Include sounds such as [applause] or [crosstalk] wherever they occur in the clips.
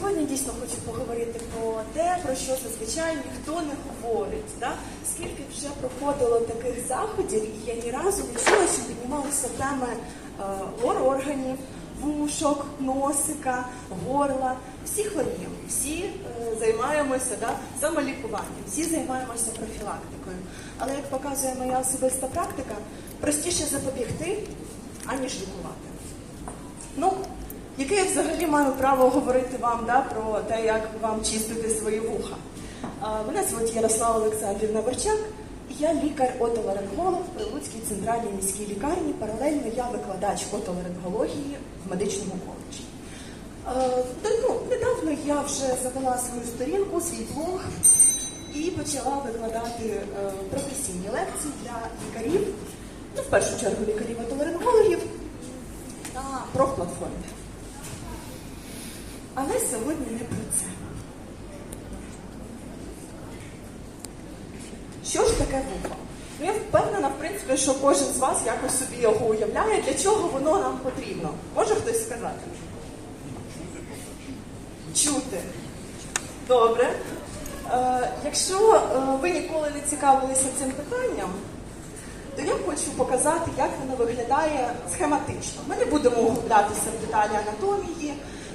сьогодні дійсно хочу поговорити про те, про що зазвичай ніхто не говорить. Да? Скільки вже проходило таких заходів, і я ні разу не чула, що піднімалися теми е, лор-органів, вушок, носика, горла. Всі хворіємо, всі е, займаємося да, самолікуванням, всі займаємося профілактикою. Але як показує моя особиста практика, простіше запобігти, аніж лікувати. Ну, яке я взагалі маю право говорити вам да, про те, як вам чистити свої вуха? Мене звуть Ярослава Олександрівна Борчак, я лікар-отоларинголог при Луцькій центральній міській лікарні. Паралельно я викладач отоларингології в медичному коледжі. Та, ну, недавно я вже завела свою сторінку, свій блог і почала викладати е, професійні лекції для лікарів, ну, в першу чергу лікарів-отоларингологів на профплатформі. Але сьогодні не про це. Що ж таке вухо? Ну, я впевнена, в принципі, що кожен з вас якось собі його уявляє, для чого воно нам потрібно. Може хтось сказати? Чути. Добре. Е, якщо е, ви ніколи не цікавилися цим питанням, то я хочу показати, як воно виглядає схематично. Ми не будемо углублятися в деталі анатомії.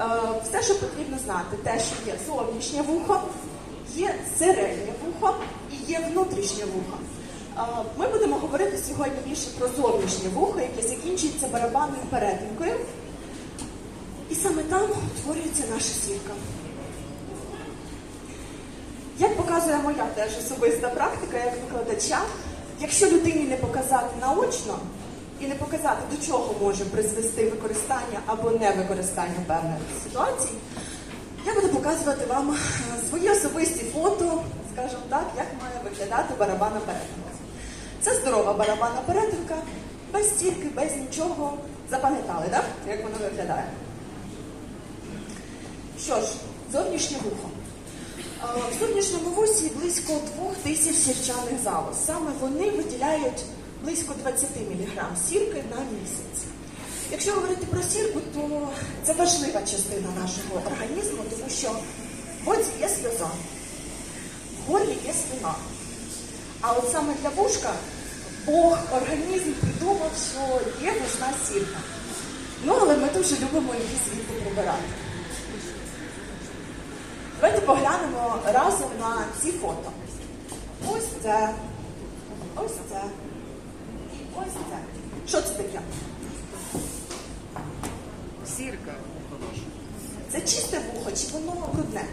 Е, Все, що потрібно знати, те, що є зовнішнє вухо, є середнє вухо і є внутрішнє вухо. Е, Ми будемо говорити сьогодні більше про зовнішнє вухо, яке закінчується барабанною перетинкою. І саме там утворюється наша сірка. Як показує моя теж особиста практика як викладача, якщо людині не показати наочно і не показати, до чого може призвести використання або невикористання певних ситуацій, я буду показувати вам е, свої особисті фото, скажімо так, як має виглядати барабанна перетинка. Це здорова барабанна перетинка, без стірки, без нічого. Запам'ятали, так? Як воно виглядає? Що ж, зовнішнє вухо. Е, В зовнішньому вусі близько 2000 сірчаних залоз. Саме вони виділяють близько 20 мг сірки на місяць. Якщо говорити про сірку, то це важлива частина нашого організму, тому що в оці є сльоза, в горлі є спина. А от саме для вушка Бог, організм придумав, що є вушна сірка. Ну, але ми дуже любимо її звідти прибирати. Давайте поглянемо разом на ці фото. Ось це, ось це ось це. Що це таке? Сірка. Це чисте вухо чи воно брудне?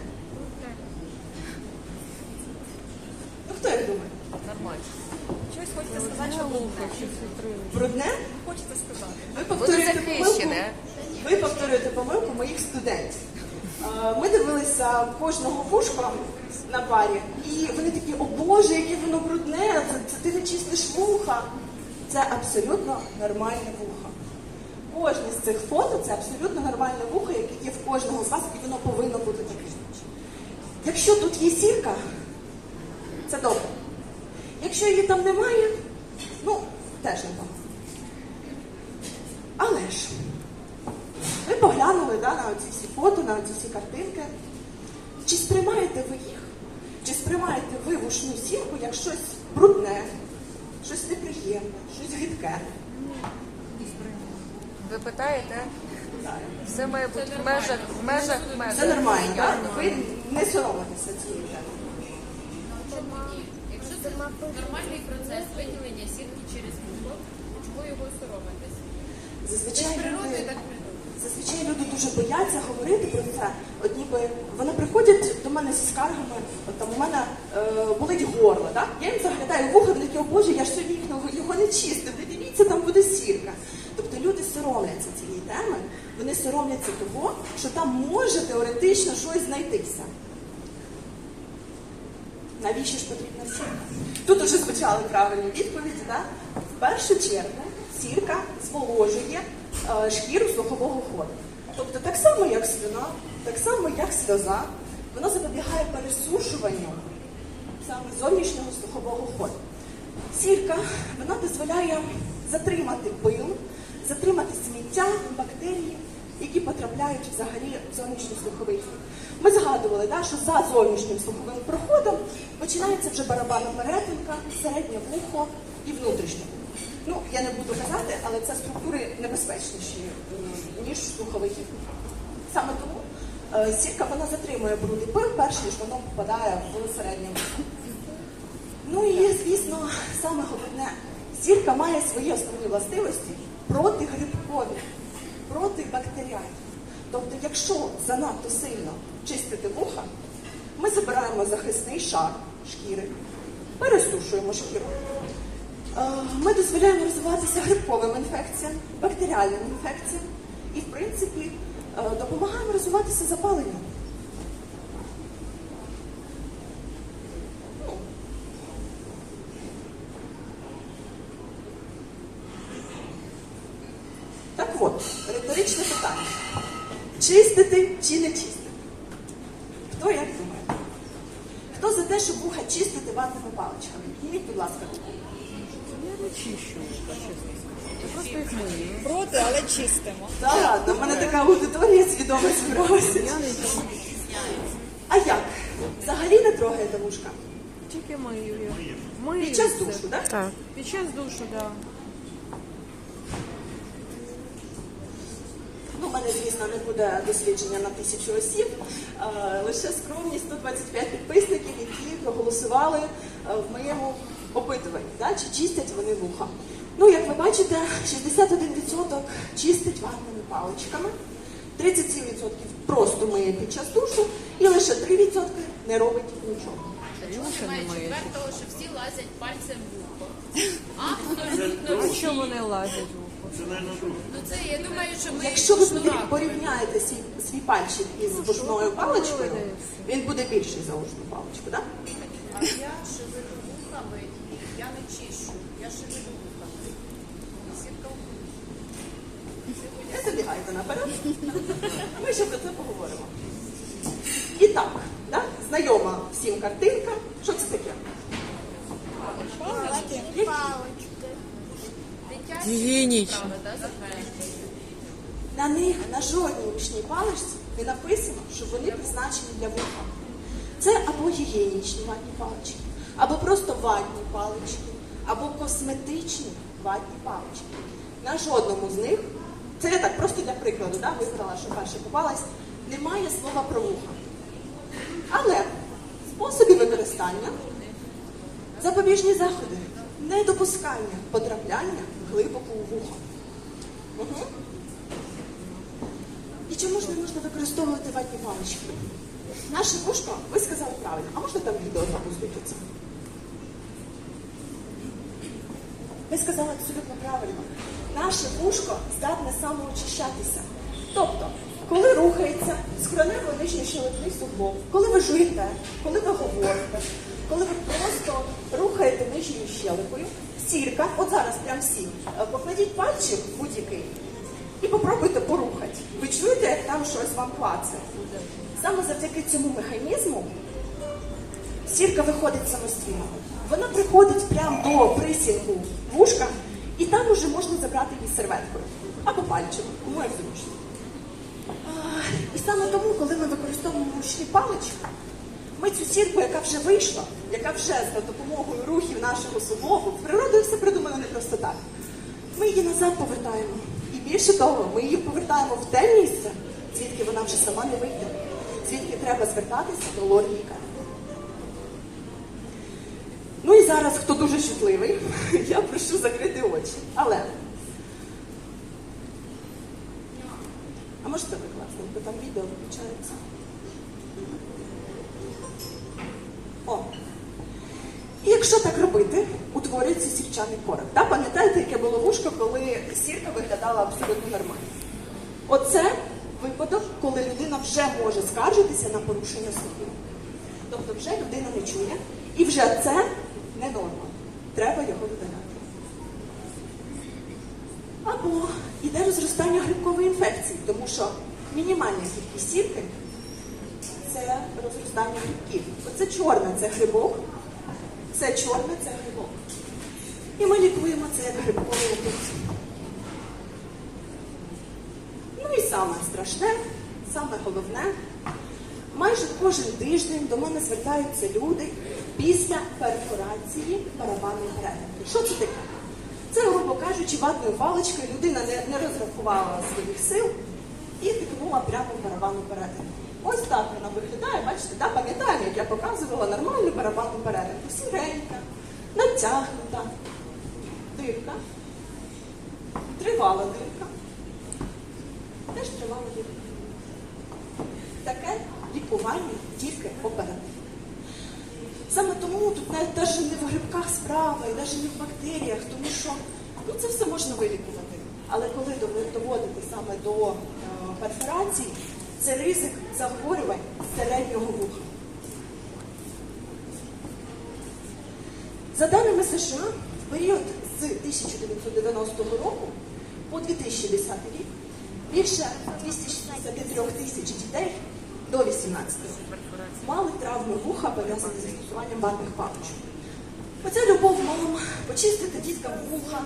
Ну хто як думає? Нормально. Щось хочете сказати, що брудне? Брудне? Хочете сказати? Ви повторюєте помилку, ви повторюєте помилку моїх студентів. Е, Ми дивилися кожного вушка на парі, і вони такі, о Боже, яке воно брудне, це, це ти не чистиш вуха. Це абсолютно нормальне вухо. Кожне з цих фото це абсолютно нормальне вухо, яке є в кожного з вас, і воно повинно бути таким. Якщо тут є сірка, це добре. Якщо її там немає, ну, теж непогано. Але ж, ви поглянули да, на ці всі фото, на ці всі картинки. Чи сприймаєте ви їх? Чи сприймаєте ви вушну сірку як щось брудне, щось неприємне, щось гидке? Ви питаєте? Так. Все має бути в межах, в межах, в межах. Це нормально, так? нормально. Ви не соромитеся цієї теми. Якщо це нормальний процес виділення сітки через вухо, чого його соромитись? Це Зазвичай природою так. Зазвичай люди дуже бояться говорити про це. От ніби вони приходять до мене зі скаргами, от там у мене е, болить горло, так? Я їм заглядаю в вухо, вони такі, о Боже, я ж сьогодні його не чистив, не дивіться, там буде сірка. Тобто люди соромляться цієї теми, вони соромляться того, що там може теоретично щось знайтися. Навіщо ж потрібна сірка? Тут уже звучали правильні відповіді. Так? В першу чергу сірка зволожує шкіру слухового ходу. Тобто так само, як слюна, так само, як сльоза, вона запобігає пересушуванню саме зовнішнього слухового ходу. Сірка вона дозволяє затримати пил, затримати сміття, бактерії, які потрапляють взагалі в зовнішній слуховий труб. Ми згадували, да, що за зовнішнім слуховим проходом починається вже барабанна перетинка, середнє вухо і внутрішнє. Ну, я не буду казати, але це структури небезпечніші, ніж слуховий. Саме тому е, сітка вона затримує брудний пил, перш ніж воно попадає в середнє. Ну і звісно, саме головне, сірка має свої основні властивості протигрибкові, протибактеріальні. Тобто, якщо занадто сильно чистити вуха, ми забираємо захисний шар шкіри, пересушуємо шкіру. Е, Ми дозволяємо розвиватися грибковим інфекціям, бактеріальним інфекціям і, в принципі, е, допомагаємо розвиватися запаленню. Так от, риторичне питання. Чистити чи не чистити? Хто як думає? Хто за те, щоб вуха чистити ватними паличками? Підніміть, будь ласка, руку. Чищу. Просто їх мию. Проти, але чистимо. Та ладно, в мене така аудиторія свідомо зібралася. Я не. А як? Взагалі не трогаєте вушка? Тільки мию. я. Мию Під час все. душу, так? Так. Під час душу, так. Да. Ну, у мене, звісно, не буде дослідження на тисячу осіб, е, лише скромні 125 підписників, які проголосували е, в моєму опитуванні, да, чи чистять вони вуха. Ну, як ви бачите, 61% чистить ватними паличками, 37% просто миє під час душу, і лише 3% не робить нічого. Юша Немає не миє. четвертого, що всі лазять пальцем в вухо. [laughs] Абсолютно А всі. що вони лазять в ухо? Ну це я думаю, що ми Якщо ви шнурак порівняєте свій, свій пальчик із вушною паличкою, він буде більший за вушну паличку, так? А я шевелю вухами і я не чищу. Я. Сітка Не забігайте наперед. Ми ще про це поговоримо. І так, да? знайома всім картинка. Що це таке? справи, да. На них на жодній учній паличці не написано, що вони призначені для вуха. Це або гігієнічні ватні палички, або просто ватні палички, або косметичні ватні палички. На жодному з них, це я так просто для прикладу, да, вибрала, що перше попалась, немає слова про вуха. Але способи використання запобіжні заходи, недопускання потрапляння глибоко у вухо. Угу. І чому ж не можна використовувати ватні палички? Наше вушко, ви сказали правильно, а можна там відео запустити? Ви сказали абсолютно правильно. Наше вушко здатне самоочищатися. Тобто, коли рухається скронево нижній щелепний суглоб, коли ви жуєте, коли ви говорите, коли ви просто рухаєте нижньою щелепою, сірка, от зараз прям всі, е, покладіть пальчик будь-який і попробуйте порухати. Ви чуєте, як там щось вам клацає? Саме завдяки цьому механізму сірка виходить самостійно. Вона приходить прямо до присінку вушка, і там уже можна забрати її серветкою або пальчиком, кому як зручно. І саме тому, коли ми використовуємо ручні палички, ми цю сірку, яка вже вийшла, яка вже за допомогою рухів нашого суглобу, природою все придумано не просто так. Ми її назад повертаємо. І більше того, ми її повертаємо в те місце, звідки вона вже сама не вийде, звідки треба звертатися до лор-лікаря. Зараз, хто дуже чутливий, [laughs] я прошу закрити очі. Але. А можете викласти, бо там відео виключається. О. І якщо так робити, утворюється сірчаний корок. Да? Пам'ятаєте, яке було вушко, коли сірка виглядала абсолютно нормально? Оце випадок, коли людина вже може скаржитися на порушення слуху. Тобто вже людина не чує, і вже це не норма. Треба його видаляти. Або йде розростання грибкової інфекції, тому що мінімальна кількість сірки це розростання грибків. Оце чорне це грибок, це чорне це грибок. І ми лікуємо це як грибковий опит. Ну і саме страшне, саме головне. Майже кожен тиждень до мене звертаються люди після перфорації барабанної перетинки. Що це таке? Це, грубо кажучи, ватною паличкою людина не, не розрахувала своїх сил і тикнула прямо в барабанну перетинку. Ось так вона виглядає, бачите, да, пам'ятаємо, як я показувала нормальну барабанну перетинку. Сіренька, натягнута, дирка, тривала дирка. Теж тривала дирка. Таке тільки оперативно. Саме тому тут навіть навіть не в грибках справа і навіть не в бактеріях, тому що ну, це все можна вилікувати. Але коли доводити саме до е, перфорації, це ризик захворювань середнього вуха. За даними США, в період з 1990 року по 2010 рік більше 263 тисяч дітей до 18 років мали травми вуха пов'язані з застосуванням ватних паличок. Оця любов мам почистити діткам вуха,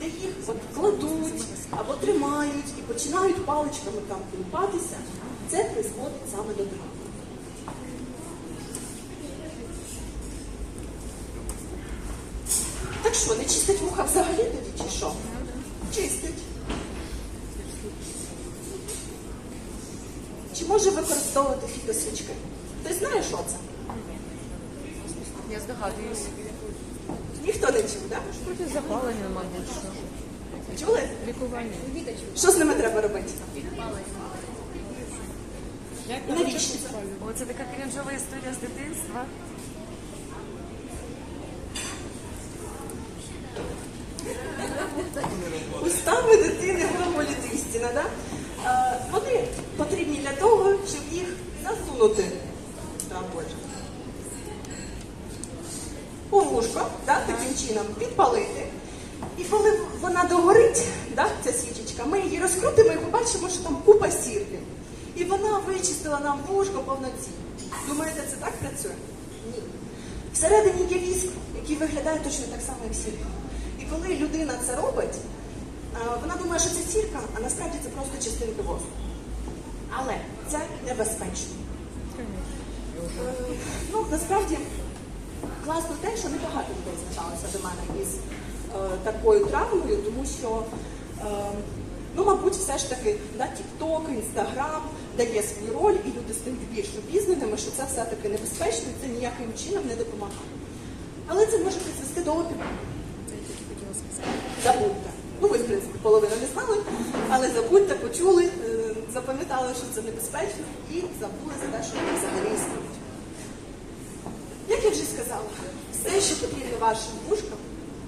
де їх от кладуть або тримають і починають паличками там колупатися, це призводить саме до травм. Так що, не чистить вуха взагалі тоді чи що? Чистить. Чи може використовувати фітосвічки? Ти знаєш, що це? Я здогадуюсь. Ніхто не чув, так? Проти запалення, мабуть, що. Чули? Лікування. Що з ними треба робити? Навіщо це? О, це така крінжова історія з дитинства. Устами дитини глаголить істина, да? Для того, щоб їх засунути. Та. У вушко, да, таким чином підпалити. І коли вона догорить, да, ця свічечка, ми її розкрутимо і побачимо, що там купа сірки. І вона вичистила нам вушко повноцінно. Думаєте, це так працює? Ні. Всередині є віск, який виглядає точно так само, як сірка. І коли людина це робить, е, вона думає, що це сірка, а насправді це просто частинки воску. Але це небезпечно. Е, Ну, насправді, класно те, що небагато людей зверталося до мене із е, такою травмою, тому що, е, ну, мабуть, все ж таки да, TikTok, Instagram дає свою роль, і люди стають більш обізнаними, що це все-таки небезпечно, і це ніяким чином не допомагає. Але це може призвести до опіку. Забудьте. Ну, ви, в принципі, половину не знали, але забудьте, почули, запам'ятали, що це небезпечно, і забули за те, що вони взагалі існують. Як я вже сказала, все, що потрібно вашим вушкам,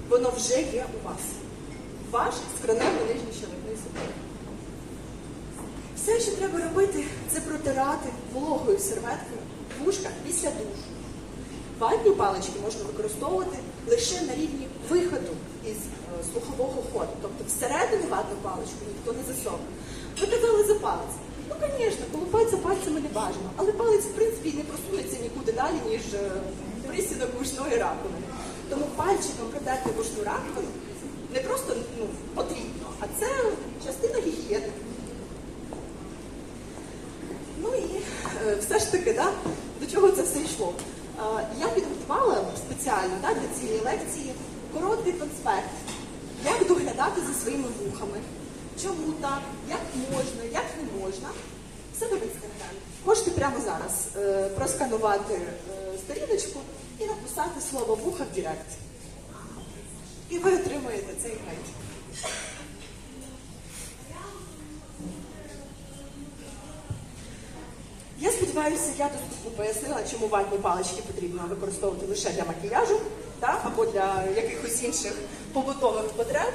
воно вже є у вас. Ваш скроневий нижній щелепний супер. Все, що треба робити, це протирати вологою серветкою вушка після душу. Ватні палички можна використовувати лише на рівні виходу із е, слухового ходу. Тобто всередину ватну паличку ніхто не засовує. Ви казали за палець. Ну, звісно, колупатися пальцями не бажано, але палець, в принципі, не просунеться нікуди далі, ніж е, присідок вушної раковини. Тому пальчиком протерти вушну раковину не просто ну, потрібно, а це частина гігієни. Ну і е, все ж таки, да, до чого це все йшло? Е, я підготувала спеціально да, для цієї лекції короткий конспект, як доглядати за своїми вухами, чому так, як можна, як не можна. Все в інстаграмі. Можете прямо зараз е, просканувати е, сторіночку і написати слово вуха в Директ. І ви отримаєте цей гайд. Я сподіваюся, я доступно пояснила, чому ватні палички потрібно використовувати лише для макіяжу та, або для якихось інших побутових потреб.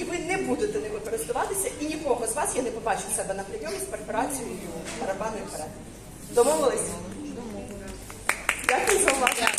І ви не будете ними користуватися, і нікого з вас я не побачу в себе на прийомі з перфорацією барабанної перед. Домовились? Дякую за увагу.